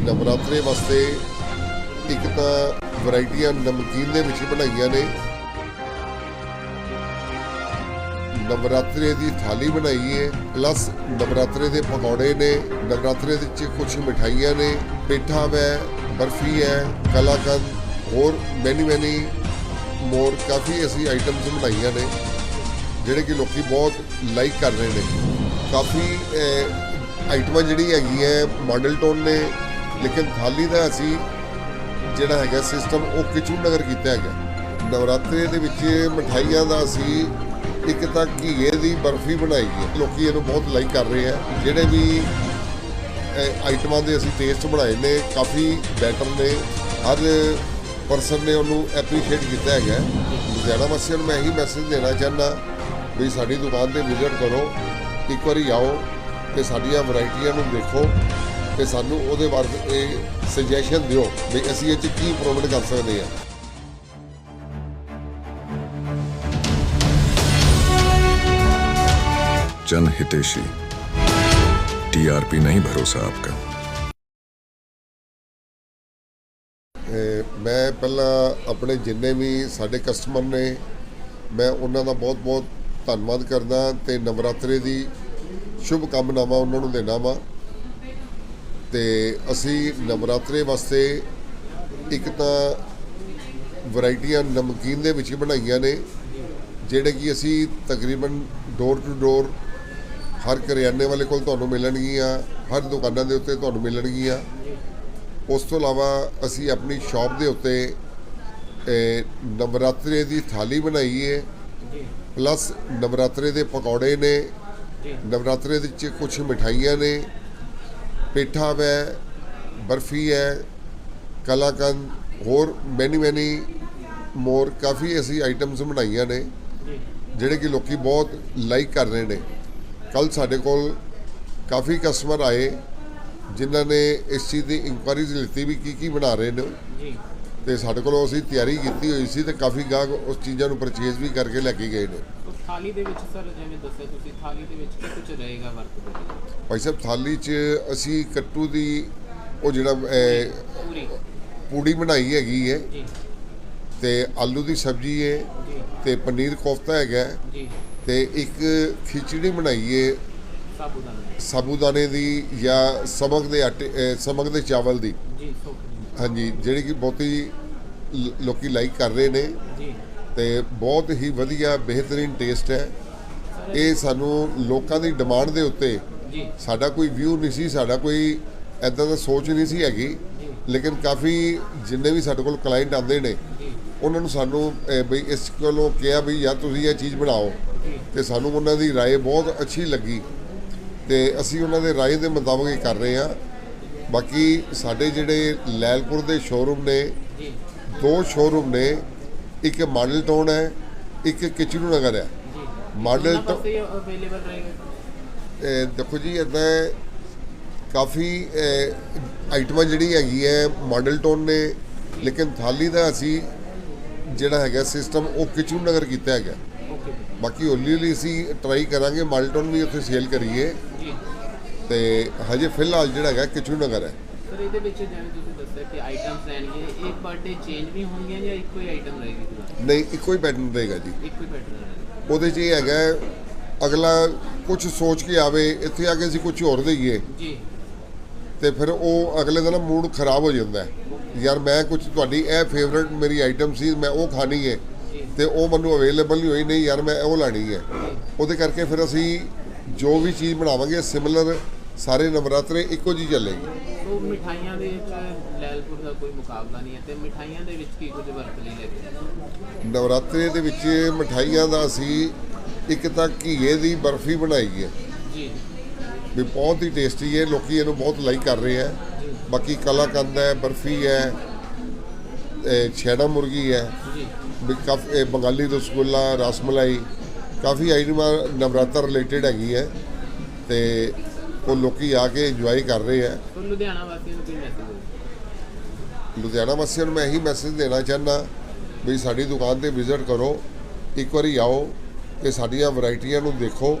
ਨਵਰਾਤਰੇ ਵਾਸਤੇ ਇੱਕ ਤਾਂ ਵੈਰਾਈਟੀਆਂ ਨਮਕੀਨ ਦੇ ਵਿੱਚ ਬਣਾਈਆਂ ਨੇ। ਨਵਰਾਤਰੇ ਦੀ ਥਾਲੀ ਬਣਾਈ ਹੈ ਪਲੱਸ ਨਵਰਾਤਰੇ ਦੇ ਪਕੌੜੇ ਨੇ, ਨਵਰਾਤਰੇ ਦੇ ਵਿੱਚ ਕੁਝ ਮਿਠਾਈਆਂ ਨੇ, ਪੇਠਾ ਹੈ ਬਰਫੀ ਹੈ, ਕਲਾਕੰਦ, ਹੋਰ ਮੈਨੀ ਮੈਨੀ ਮੋਰ ਕਾਫੀ ਅਸੀਂ ਆਈਟਮਸ ਬਣਾਈਆਂ ਨੇ, ਜਿਹੜੇ ਕਿ ਲੋਕੀ ਬਹੁਤ ਲਾਈਕ ਕਰ ਰਹੇ ਨੇ। ਕਾਫੀ ਆਈਟਮਾਂ ਜਿਹੜੀ ਹੈਗੀਆਂ ਮਾਡਲ ਟੋਨ ਨੇ ਲੇਕਿਨ ਥਾਲੀ ਦਾ ਅਸੀਂ ਜਿਹੜਾ ਹੈਗਾ ਸਿਸਟਮ ਉਹ ਕਿਚੂ ਨਗਰ ਕੀਤਾ ਹੈਗਾ। ਨਵਰਾਤਰੇ ਦੇ ਵਿੱਚ ਮਠਾਈਆਂ ਦਾ ਅਸੀਂ ਇੱਕ ਤਾਂ ਘੀਏ ਦੀ ਬਰਫੀ ਬਣਾਈ ਹੈ। ਲੋਕੀ ਇਹਨੂੰ ਬਹੁਤ ਲਾਈਕ ਕਰ ਰਹੇ ਆ ਜਿਹੜੇ ਵੀ ਆਈਟਮਾਂ ਦੇ ਅਸੀਂ ਟੇਸਟ ਬਣਾਏ ਨੇ, ਕਾਫੀ ਬੈਟਰ ਨੇ। ਹਰ ਪਰਸਨ ਨੇ ਉਹਨੂੰ ਐਪਰੀਸ਼ੀਏਟ ਕੀਤਾ ਹੈਗਾ। ਲੁਧਿਆਣਾ ਵਾਸੀਆਂ ਨੂੰ ਮੈਂ ਇਹੀ ਮੈਸੇਜ ਦੇਣਾ ਚਾਹੁੰਦਾ ਵੀ ਸਾਡੀ ਦੁਕਾਨ ਤੇ ਵਿਜ਼ਿਟ ਕਰੋ। ਇੱਕ ਵਾਰੀ ਆਓ ਤੇ ਸਾਡੀਆਂ ਵੈਰਾਈਟੀਆਂ ਨੂੰ ਦੇਖੋ। ਤੇ ਸਾਨੂੰ ਉਹਦੇ ਬਾਰੇ ਇਹ ਸੁਜੈਸ਼ਨ ਦਿਓ ਵੀ ਅਸੀਂ ਇਹ 'ਚ ਕੀ ਇੰਪਰੂਵਮੈਂਟ ਕਰ ਸਕਦੇ ਹਾਂ जन हितेशी टीआरपी नहीं भरोसा आपका ਅਹ ਮੈਂ ਪਹਿਲਾਂ ਆਪਣੇ ਜਿੰਨੇ ਵੀ ਸਾਡੇ ਕਸਟਮਰ ਨੇ ਮੈਂ ਉਹਨਾਂ ਦਾ ਬਹੁਤ-ਬਹੁਤ ਧੰਨਵਾਦ ਕਰਦਾ ਤੇ ਨਵਰਾਤਰੇ ਦੀ ਸ਼ੁਭ ਕਾਮਨਾਵਾਂ ਉਹਨਾਂ ਨੂੰ ਦੇਣਾ ਵਾ ਤੇ ਅਸੀਂ ਨਵਰਾਤਰੇ ਵਾਸਤੇ ਇੱਕ ਤਾਂ ਵੈਰਾਈਟੀਆਂ ਨਮਕੀਨ ਦੇ ਵਿੱਚ ਬਣਾਈਆਂ ਨੇ, ਜਿਹੜੇ ਕਿ ਅਸੀਂ ਤਕਰੀਬਨ ਡੋਰ ਟੂ ਡੋਰ ਹਰ ਕਰਿਆਨੇ ਵਾਲੇ ਕੋਲ ਤੁਹਾਨੂੰ ਮਿਲਣਗੀਆਂ, ਹਰ ਦੁਕਾਨਾਂ ਦੇ ਉੱਤੇ ਤੁਹਾਨੂੰ ਮਿਲਣਗੀਆਂ। ਉਸ ਤੋਂ ਇਲਾਵਾ ਅਸੀਂ ਆਪਣੀ ਸ਼ਾਪ ਦੇ ਉੱਤੇ ਨਵਰਾਤਰੇ ਦੀ ਥਾਲੀ ਬਣਾਈ ਹੈ ਪਲੱਸ ਨਵਰਾਤਰੇ ਦੇ ਪਕੌੜੇ ਨੇ, ਨਵਰਾਤਰੇ ਦੇ ਵਿੱਚ ਕੁਝ ਮਿਠਾਈਆਂ ਨੇ ਪੇਠਾ ਹੈ ਬਰਫੀ ਹੈ ਕਲਾਕੰਦ ਹੋਰ ਮੈਨੀ ਮੈਨੀ ਮੋਰ ਕਾਫੀ ਅਸੀਂ ਆਈਟਮਸ ਬਣਾਈਆਂ ਨੇ ਜਿਹੜੇ ਕਿ ਲੋਕੀ ਬਹੁਤ ਲਾਈਕ ਕਰ ਰਹੇ ਨੇ। ਕੱਲ ਸਾਡੇ ਕੋਲ ਕਾਫੀ ਕਸਟਮਰ ਆਏ ਜਿਨ੍ਹਾਂ ਨੇ ਇਸ ਚੀਜ਼ ਦੀ ਇਨਕੁਆਇਰੀਜ਼ ਲਿੱਤੀ ਵੀ ਕੀ ਕੀ ਬਣਾ ਰਹੇ ਨੇ। ਜੀ। ਤੇ ਸਾਡੇ ਕੋਲ ਅਸੀਂ ਤਿਆਰੀ ਕੀਤੀ ਹੋਈ ਸੀ ਤੇ ਕਾਫੀ ਗਾਹਕ ਉਸ ਚੀਜ਼ਾਂ ਨੂੰ ਪਰਚੇਜ਼ ਵੀ ਕਰਕੇ ਲੈ ਕੇ ਗਏ ਨੇ। ਥਾਲੀ ਦੇ ਵਿੱਚ ਸਰ ਜਿਵੇਂ ਦੱਸਿਆ ਤੁਸੀਂ ਥਾਲੀ ਦੇ ਵਿੱਚ ਕੀ ਕੁਝ ਰਹੇਗਾ ਵਰਤ ਦੇ ਵਿੱਚ ਭਾਈ ਸਾਹਿਬ ਥਾਲੀ 'ਚ ਅਸੀਂ ਕੱਟੂ ਦੀ ਉਹ ਜਿਹੜਾ ਪੂਰੀ। ਪੂੜੀ ਬਣਾਈ ਹੈਗੀ ਹੈ ਜੀ। ਤੇ ਆਲੂ ਦੀ ਸਬਜ਼ੀ ਹੈ ਤੇ ਪਨੀਰ ਕੋਫਤਾ ਹੈਗਾ। ਜੀ। ਤੇ ਇੱਕ ਖਿਚੜੀ ਬਣਾਈ ਹੈ ਸਾਬੂਦਾਨਾ ਸਾਬੂਦਾਨੇ ਦੀ ਜਾਂ ਸਮਕ ਦੇ ਆਟੇ ਸਮਕ ਦੇ ਚਾਵਲ ਦੀ। ਜੀ ਹਾਂਜੀ ਜਿਹੜੀ ਕਿ ਬਹੁਤੀ ਲੋਕੀ ਲਾਈਕ ਕਰ ਰਹੇ ਨੇ। ਜੀ। ਤੇ ਬਹੁਤ ਹੀ ਵਧੀਆ ਬਿਹਤਰੀਨ ਟੇਸਟ ਹੈ ਇਹ ਸਾਨੂੰ ਲੋਕਾਂ ਦੀ ਡਿਮਾਂਡ ਦੇ ਉੱਤੇ ਜੀ ਸਾਡਾ ਕੋਈ ਵਿਊ ਨਹੀਂ ਸੀ ਸਾਡਾ ਕੋਈ ਐਦਾਂ ਦਾ ਸੋਚ ਨਹੀਂ ਸੀ ਹੈਗੀ ਜੀ ਲੇਕਿਨ ਕਾਫੀ ਜਿੰਨੇ ਵੀ ਸਾਡੇ ਕੋਲ ਕਲਾਇੰਟ ਆਉਂਦੇ ਨੇ ਜੀ ਉਹਨਾਂ ਨੂੰ ਸਾਨੂੰ ਅਹ, ਬਈ ਇਸ ਕੋਲੋਂ ਕਿਹਾ ਵੀ ਯਾਰ ਤੁਸੀਂ ਇਹ ਚੀਜ਼ ਬਣਾਓ ਜੀ ਤੇ ਸਾਨੂੰ ਉਹਨਾਂ ਦੀ رائے ਬਹੁਤ ਅੱਛੀ ਲੱਗੀ ਤੇ ਅਸੀਂ ਉਹਨਾਂ ਦੇ رائے ਦੇ ਮੁਤਾਬਕ ਹੀ ਕਰ ਰਹੇ ਹਾਂ ਬਾਕੀ ਸਾਡੇ ਜਿਹੜੇ ਲੈਲਪੁਰ ਦੇ ਸ਼ੋਰੂਮ ਨੇ ਜੀ ਦੋ ਸ਼ੋਰੂਮ ਨੇ ਇੱਕ ਮਾਡਲ ਟਾਊਨ ਹੈ ਇੱਕ ਕਿਚਨੂ ਨਗਰ ਹੈ। ਮਾਡਲ ਪਾਸੇ ਅਵੇਲੇਬਲ ਰਹੇਗਾ? ਦੇਖੋ ਜੀ ਇਦਾਂ ਕਾਫੀ ਆਈਟਮਾਂ ਜਿਹੜੀ ਹੈਗੀ ਹੈ ਮਾਡਲ ਟਾਊਨ ਨੇ ਲੇਕਿਨ ਥਾਲੀ ਦਾ ਅਸੀਂ ਜਿਹੜਾ ਹੈਗਾ ਸਿਸਟਮ ਉਹ ਕਿਚਨੂ ਨਗਰ ਕੀਤਾ ਹੈਗਾ। ਬਾਕੀ ਹੌਲੀ ਹੌਲੀ ਅਸੀਂ ਟਰਾਈ ਕਰਾਂਗੇ ਮਾਡਲ ਟਾਊਨ ਵੀ ਉੱਥੇ ਸੇਲ ਕਰੀਏ। ਤੇ ਹਜੇ ਫਿਲਹਾਲ ਜਿਹੜਾ ਹੈਗਾ ਕਿਚਨੂ ਨਗਰ ਹੈ। ਸਰ ਇਹਦੇ ਵਿੱਚ ਜਿਵੇਂ ਤੁਸੀਂ ਦੱਸਿਆ ਕਿ ਆਈਟਮਸ ਰਹਿਣਗੇ ਇਹ ਪਰ ਡੇ ਚੇਂਜ ਵੀ ਹੋਣਗੀਆਂ ਜਾਂ ਇੱਕੋ ਹੀ ਆਈਟਮ ਰਹੇਗੀ ਦੁਬਾਰਾ? ਨਹੀਂ ਇੱਕੋ ਹੀ ਪੈਟਰਨ ਰਹੇਗਾ ਜੀ। ਇੱਕੋ ਹੀ ਪੈਟਰਨ ਰਹੇਗਾ। ਉਹਦੇ 'ਚ ਇਹ ਹੈਗਾ ਅਗਲਾ ਕੁਝ ਸੋਚ ਕੇ ਆਵੇ ਇੱਥੇ ਆ ਕੇ ਅਸੀਂ ਕੁਝ ਹੋਰ ਦਈਏ। ਜੀ। ਤੇ ਫਿਰ ਉਹ ਅਗਲੇ ਦਾ ਨਾ ਮੂਡ ਖਰਾਬ ਹੋ ਜਾਂਦਾ ਯਾਰ ਮੈਂ ਕੁਝ ਤੁਹਾਡੀ ਇਹ ਫੇਵਰਿਟ ਮੇਰੀ ਆਈਟਮ ਸੀ ਮੈਂ ਉਹ ਖਾਣੀ ਹੈ। ਤੇ ਉਹ ਮੈਨੂੰ ਅਵੇਲੇਬਲ ਨਹੀਂ ਹੋਈ ਨਹੀਂ ਯਾਰ ਮੈਂ ਉਹ ਲੈਣੀ ਹੈ। ਉਹਦੇ ਕਰਕੇ ਫਿਰ ਅਸੀਂ ਜੋ ਵੀ ਚੀਜ਼ ਬਣਾਵਾਂਗੇ ਸਿਮਿਲਰ ਸਾਰੇ ਨਵਰਾਤਰੇ ਇੱਕੋ ਜੀ ਚੱਲੇਗੀ। ਸੋ ਮਿਠਾਈਆਂ ਦੇ ਵਿੱਚ ਲੈਲਪੁਰ ਦਾ ਕੋਈ ਮੁਕਾਬਲਾ ਨਹੀਂ ਹੈ ਤੇ ਮਿਠਾਈਆਂ ਦੇ ਵਿੱਚ ਕੀ ਕੁਝ ਵਰਤ ਲਈ ਲੈ ਕੇ ਆਏ? ਨਵਰਾਤਰੇ ਦੇ ਵਿੱਚ ਮਠਾਈਆਂ ਦਾ ਅਸੀਂ ਇੱਕ ਤਾਂ ਘੀਏ ਦੀ ਬਰਫੀ ਬਣਾਈ ਹੈ। ਜੀ। ਵੀ ਬਹੁਤ ਹੀ ਟੇਸਟੀ ਹੈ ਲੋਕੀ ਇਹਨੂੰ ਬਹੁਤ ਲਾਈਕ ਕਰ ਰਹੇ ਹੈ। ਬਾਕੀ ਕਲਾਕੰਦ ਹੈ ਬਰਫੀ ਹੈ ਛੇੜਾ ਮੁਰਗੀ ਹੈ। ਜੀ। ਵੀ ਕਾਫੀ ਬੰਗਾਲੀ ਰਸਗੁੱਲਾ ਰਸਮਲਾਈ ਕਾਫੀ ਆਈਟਮਾਂ ਨਵਰਾਤਰ ਰਿਲੇਟਡ ਹੈਗੀ ਹੈ। ਤੇ ਉਹ ਲੋਕੀ ਆ ਕੇ ਇੰਜੋਏ ਕਰ ਰਹੇ ਹੈ ਸੋ ਲੁਧਿਆਣਾ ਵਾਸੀਆਂ ਨੂੰ ਕੀ ਮੈਸੇਜ ਲੁਧਿਆਣਾ ਵਾਸੀਆਂ ਨੂੰ ਮੈਂ ਇਹੀ ਮੈਸੇਜ ਦੇਣਾ ਚਾਹੁੰਦਾ ਵੀ ਸਾਡੀ ਦੁਕਾਨ ਤੇ ਵਿਜ਼ਿਟ ਕਰੋ ਇੱਕ ਵਾਰੀ ਆਓ ਤੇ ਸਾਡੀਆਂ ਵੈਰਾਈਟੀਆਂ ਨੂੰ ਦੇਖੋ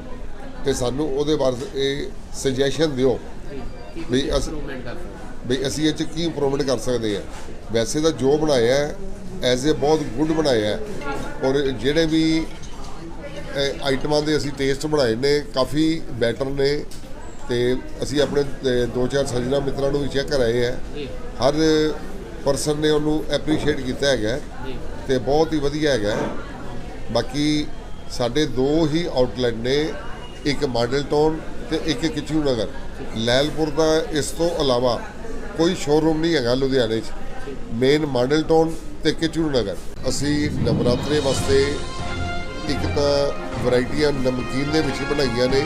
ਤੇ ਸਾਨੂੰ ਉਹਦੇ ਬਾਰੇ ਇਹ ਸੁਜੈਸ਼ਨ ਦਿਓ ਵੀ ਅਸ- ਇੰਪਰੂਵਮੈਂਟ ਕਰ ਸਕਦੇ ਵੀ ਅਸੀਂ ਇਹ ਚ ਕੀ ਇੰਪਰੂਵਮੈਂਟ ਕਰ ਸਕਦੇ ਆ ਵੈਸੇ ਤਾਂ ਜੋ ਬਣਾਇਆ ਐਜ਼ ਏ ਬਹੁਤ ਗੁੱਡ ਬਣਾਇਆ ਹੈ। ਔਰ ਜਿਹੜੇ ਵੀ ਆਈਟਮਾਂ ਦੇ ਅਸੀਂ ਟੇਸਟ ਬਣਾਏ ਨੇ ਕਾਫੀ ਬੈਟਰ ਨੇ ਤੇ ਅਸੀਂ ਆਪਣੇ ਦੋ ਚਾਰ ਸੱਜਣਾ ਮਿੱਤਰਾਂ ਨੂੰ ਵੀ ਚੈੱਕ ਕਰਾਏ ਹੈ ਹਰ ਪਰਸਨ ਨੇ ਉਹਨੂੰ ਐਪਰੀਸ਼ੀਏਟ ਕੀਤਾ ਹੈਗਾ। ਤੇ ਬਹੁਤ ਹੀ ਵਧੀਆ ਹੈਗਾ। ਬਾਕੀ ਸਾਡੇ ਦੋ ਹੀ ਆਊਟਲੈਟ ਨੇ ਇੱਕ ਮਾਡਲ ਟਾਊਨ ਤੇ ਇੱਕ ਕਿਚੂ ਨਗਰ ਲੈਲਪੁਰ ਦਾ ਇਸ ਤੋਂ ਇਲਾਵਾ ਕੋਈ ਸ਼ੋਰੂਮ ਨਹੀਂ ਹੈਗਾ ਲੁਧਿਆਣੇ 'ਚ। ਮੇਨ ਮਾਡਲ ਟਾਊਨ ਤੇ ਕਿਚੂ ਨਗਰ ਅਸੀਂ ਨਵਰਾਤਰੇ ਵਾਸਤੇ ਇੱਕ ਤਾਂ ਵੈਰਾਈਟੀਆਂ ਨਮਕੀਨ ਦੇ ਵਿੱਚ ਬਣਾਈਆਂ ਨੇ।